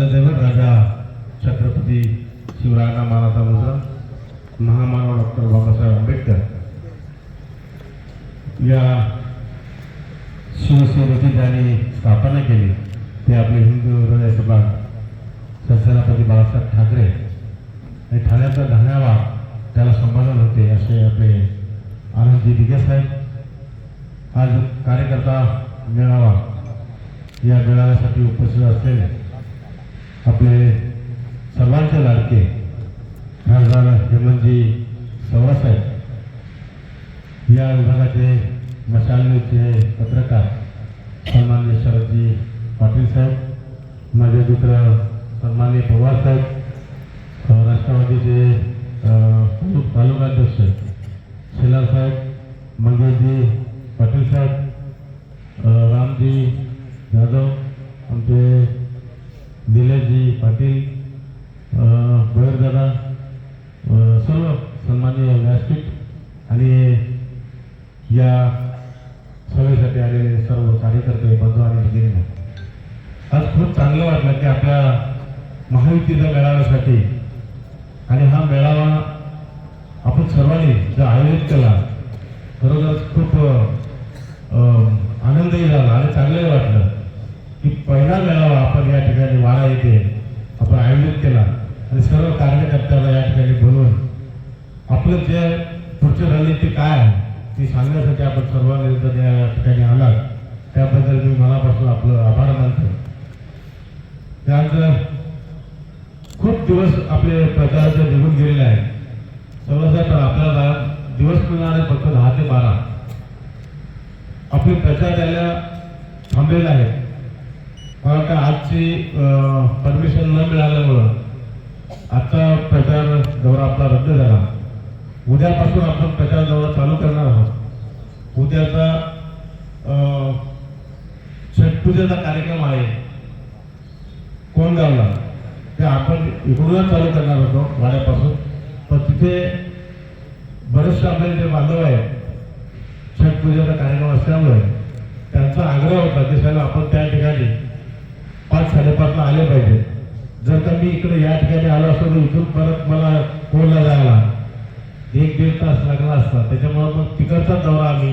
राजादेवत राजा छत्रपती शिवरायांना मानाचा मुद्रा महामानव डॉक्टर बाबासाहेब आंबेडकर. या शिवसेनेची ज्यांनी स्थापना केली ते आपले हिंदू हृदय सभा सरसेनापती बाळासाहेब ठाकरे. आणि ठाण्याचा धन्यवाद त्याला संबोधन होते असे आपले आनंदजी दिगे साहेब. आज कार्यकर्ता मेळावा या मेळाव्यासाठी उपस्थित असलेले आपले सर्वांचे लाडके खासदार हेमंतजी चव्हासाहेब या विभागाचे मशाल न्यूजचे पत्रकार सन्मान्य शरदजी पाटील साहेब माझे मित्र सन्मान्य पवार साहेब राष्ट्रवादीचे तालुकाध्यक्ष शेलार साहेब मंगेशजी पाटील साहेब अ, रामजी जाधव आमचे निलेशजी पाटील अ, भैरदादा अ, सर्व सन्मान्य व्यासपीठ आणि या सभेसाठी आलेले सर्व कार्यकर्ते बंधू आणि भगिनी. आज खूप चांगलं वाटलं की आपल्या महायुतीच्या मेळाव्यासाठी आणि हा मेळावा आपण सर्वांनी जर आयोजित केला खरोखरच खूप आनंदही झाला आणि चांगलंही वाटलं की पहिला मेळावा आपण या ठिकाणी वारा येथे आपण आयोजित केला आणि सर्व कार्यकर्त्याला या ठिकाणी बोलवून आपलं जे पुढची रणनीती काय आहे ती सांगण्यासाठी आपण सर्वांनी त्या या ठिकाणी आलात. त्याबद्दल मी मनापासून आपलं आभार मानतो. त्यानंतर खूप दिवस आपले प्रचाराचे निघून गेलेले आहेत. सर्वसाहेब आपल्याला दिवस मिळणार फक्त दहा ते बारा. आपले प्रचार द्यायला थांबलेले आहेत. मला का आजची परमिशन न मिळाल्यामुळं आजचा प्रचार दौरा आपला रद्द झाला. उद्यापासून आपण प्रचार दौरा चालू करणार आहोत. उद्याचा अं, छटपूजेचा कार्यक्रम आहे. कोणगावला ते आपण इकडूनच चालू करणार होतो वाड्यापासून. पण तिथे बरेचसे आपले जे बांधव आहेत छटपूजेचा कार्यक्रम असल्यामुळे त्यांचा आग्रह होता की साहेब आपण त्या ठिकाणी पाच साडेपाचला आले पाहिजे. जर का मी इकडे या ठिकाणी आलो असतो तर इथून परत मला दीड तास लागला असता. त्याच्यामुळं मग तिकडचा दौरा आम्ही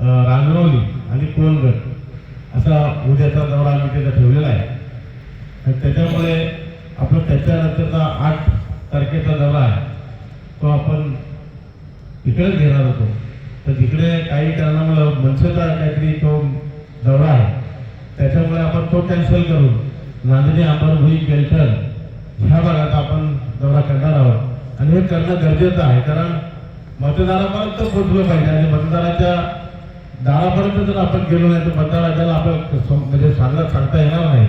अं, रांगणवली आणि कोलगड असा उद्याचा दौरा आम्ही त्याचा ठेवलेला आहे. त्याच्यामुळे आपलं त्याच्यानंतरचा आठ तारखेचा दौरा आहे. तो आपण इकडेच घेणार होतो. तर तिकडे काही कारणामुळं मनसेचा काहीतरी तो दौरा आहे. त्याच्यामुळे आपण तो कॅन्सल करून नांदेडी अंबरभुई केलठण ह्या भागात आपण दौरा करणार आहोत. आणि हे करणं गरजेचं आहे कारण मतदारापर्यंत पोचलं पाहिजे आणि मतदाराच्या दारापर्यंत जर आपण गेलो नाही तर मतदाराच्याला आपल्याला म्हणजे सांगता सांगता येणार नाही.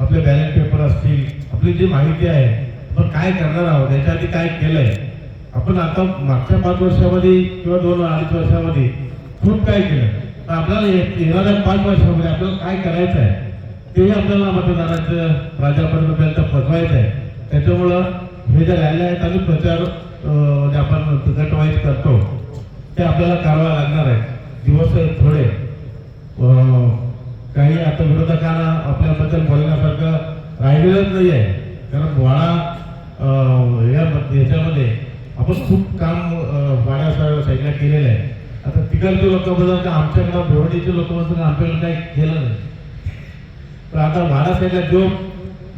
आपले बॅलेट पेपर असतील आपली जी माहिती आहे आपण काय करणार आहोत याच्या आधी काय केलंय? आपण आता मागच्या पाच वर्षामध्ये किंवा दोन अडीच वर्षामध्ये खूप काय केलं. तर आपल्याला येणाऱ्या पाच वर्षामध्ये आपल्याला काय करायचं आहे तेही आपल्याला मतदाराचं राजापर्यंत पोचवायचं आहे. त्याच्यामुळं हे जे राहिले आहेत आणि प्रचार जे आपण गटवाईज करतो. ते आपल्याला करावं लागणार आहे. दिवस थोडे. काही आता विरोधकांना आपल्याबद्दल बोलण्यासारखं राहिलेलंच नाही आहे कारण वाडा या याच्यामध्ये आपण खूप काम वाड्या साईडला केलेलं आहे. आता तिकडचे लोक बदल का आमच्याकडं भिवंडीचे लोक बोलतात आमच्याकडं आमच्याकडे काही केलं नाही. पण आता वाडा साईडला जो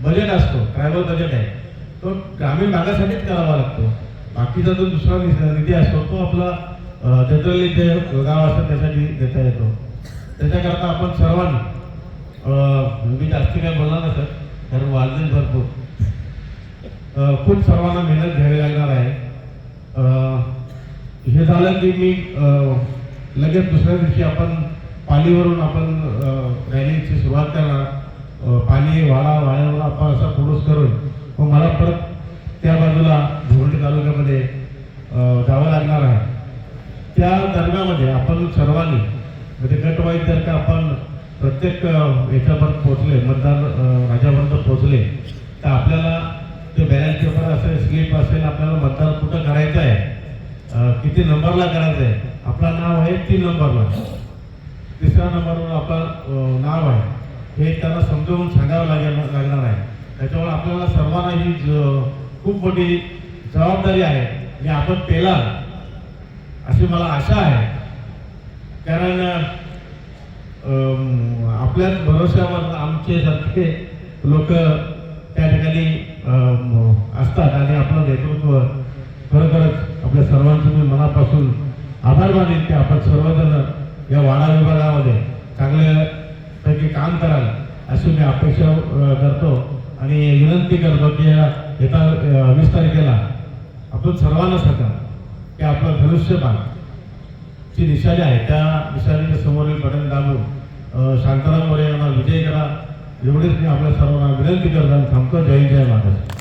बजेट असतो ट्रॅव्हल बजेट आहे तो ग्रामीण भागासाठीच करावा लागतो. बाकीचा जो दुसरा निधी असतो तो आपला जनरली जे गाव असतात त्यासाठी देता येतो. त्याच्याकरता आपण सर्वांनी मी जास्ती काय बोलणार ना सर कारण वाजले भरपूर. खूप सर्वांना मेहनत घ्यावी लागणार आहे. हे झालं की मी लगेच दुसऱ्या दिवशी आपण पालीवरून आपण अं, रॅलीची सुरुवात करणार. पाणी पाली वाडा वाड्यावर आपण असा पुरुष करून मग मला परत त्या बाजूला भिवंडी तालुक्यामध्ये अं, जावं लागणार आहे त्या दरम्यामध्ये आपण सर्वांनी म्हणजे गटवाईज जर का आपण प्रत्येक याच्यापर्यंत पोहोचले मतदार राजापर्यंत राज्यापर्यंत पोहोचले तर आपल्याला ते बॅलेन्स पेपर असेल स्लिप असेल आपल्याला मतदान कुठं करायचं आहे? किती नंबरला करायचं आहे? आपलं नाव आहे तीन नंबरला. तिसऱ्या नंबरवर आपलं नाव आहे. हे त्यांना समजावून सांगावं लागेल लागणार आहे. त्याच्यामुळे आपल्याला सर्वांना ही खूप मोठी जबाबदारी आहे. आणि आपण पेला अशी मला आशा आहे. कारण आपल्याच भरोश्यावर आमचे सारखे लोक त्या ठिकाणी असतात आणि आपलं नेतृत्व खरोखरच आपल्या सर्वांचं मी मनापासून आभार मानेन की आपण सर्वजण या वाडा विभागामध्ये चांगल्यापैकी काम कराल अशी मी अपेक्षा करतो आणि विनंती करतो की या येत्या वीस तारखेला आपण सर्वांना सांगा की आपलं धनुष्यबाण जी निशाली आहे. त्या निशालीने समोरील बटन दाबून शांताराम मोरे यांना विजय करा. एवढेच मी आपल्या सर्वांना विनंती करताना थांबतो. जय जय महाराज